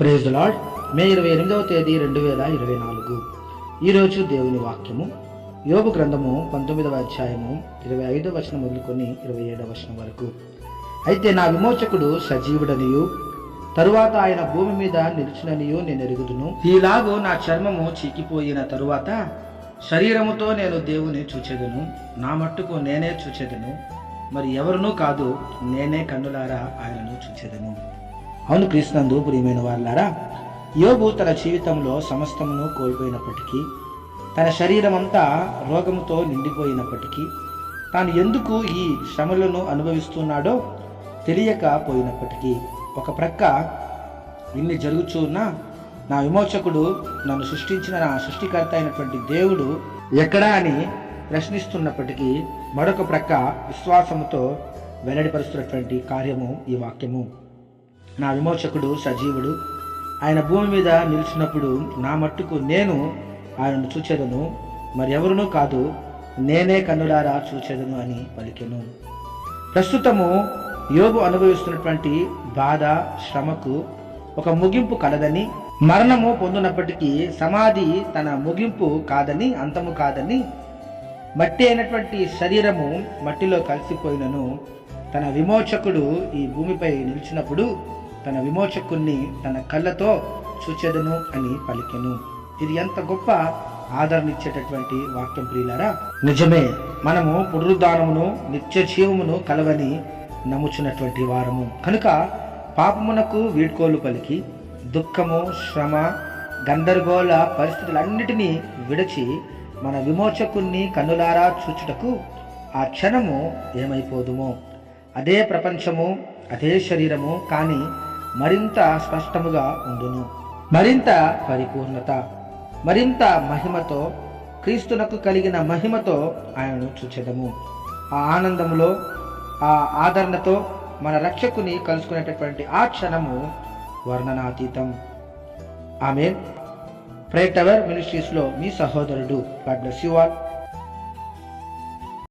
Praise lord మే ఇరవై ఎనిమిదవ తేదీ రెండు వేల ఇరవై నాలుగు. ఈరోజు దేవుని వాక్యము. యోగు గ్రంథము పంతొమ్మిదవ అధ్యాయము ఇరవై ఐదవ వచనం మొదలుకొని ఇరవై ఏడవ వచనం వరకు. అయితే నా విమోచకుడు సజీవుడనియు తరువాత ఆయన భూమి మీద నిలిచిననియు నేను ఎరుగుదును. ఈలాగో నా చర్మము చీకిపోయిన తరువాత శరీరముతో నేను దేవుని చూచెదను. నా మట్టుకు నేనే చూచెదను. మరి ఎవరునూ కాదు నేనే కన్నులారా ఆయనను చూచెదను. అవును క్రీస్తునందు ప్రియమైన వాళ్ళారా యోగు తన జీవితంలో సమస్తమును కోల్పోయినప్పటికీ తన శరీరం అంతా రోగముతో నిండిపోయినప్పటికీ తాను ఎందుకు ఈ శ్రమలను అనుభవిస్తున్నాడో తెలియకపోయినప్పటికీ ఒక ప్రక్క ఇన్ని జరుగుచున్నా నా విమోచకుడు నన్ను సృష్టించిన నా సృష్టికర్త అయినటువంటి దేవుడు ఎక్కడా అని ప్రశ్నిస్తున్నప్పటికీ మరొక ప్రక్క విశ్వాసముతో వెల్లడిపరుస్తున్నటువంటి కార్యము ఈ వాక్యము. నా విమోచకుడు సజీవుడు. ఆయన భూమి మీద నిలిచినప్పుడు నా మట్టుకు నేను ఆయనను చూచెదను. మరి ఎవరునూ కాదు నేనే కన్నులారా చూచెదను అని పలికెను. ప్రస్తుతము యోగు అనుభవిస్తున్నటువంటి బాధ శ్రమకు ఒక ముగింపు కలదని మరణము పొందినప్పటికీ సమాధి తన ముగింపు కాదని అంతము కాదని మట్టి అయినటువంటి శరీరము మట్టిలో కలిసిపోయినను. తన విమోచకుడు ఈ భూమిపై నిలిచినప్పుడు తన విమోచకుణ్ణి తన కళ్ళతో చూచెదను అని పలికెను. ఇది ఎంత గొప్ప ఆదరణిచ్చేటటువంటి వాక్యం ప్రియులారా. నిజమే మనము పునరుద్ధానమును నిత్య జీవమును కలవని నమ్ముచున్నటువంటి వారము. కనుక పాపమునకు వీడ్కోలు పలికి దుఃఖము శ్రమ గందరగోళ పరిస్థితులన్నిటినీ విడిచి మన విమోచకుణ్ణి కన్నులారా చూచుటకు ఆ క్షణము ఏమైపోదుమో? అదే ప్రపంచము అదే శరీరము కానీ మరింత స్పష్టముగా ఉండును. మరింత పరిపూర్ణత మరింత మహిమతో క్రీస్తునకు కలిగిన మహిమతో ఆయనను చూచెదము. ఆ ఆనందములో ఆ ఆదరణతో మన రక్షకుని కలుసుకునేటటువంటి ఆ క్షణము వర్ణనాతీతం. ఆమె ప్రే అవర్ మినిస్ట్రీస్లో మీ సహోదరుడు. God bless you all.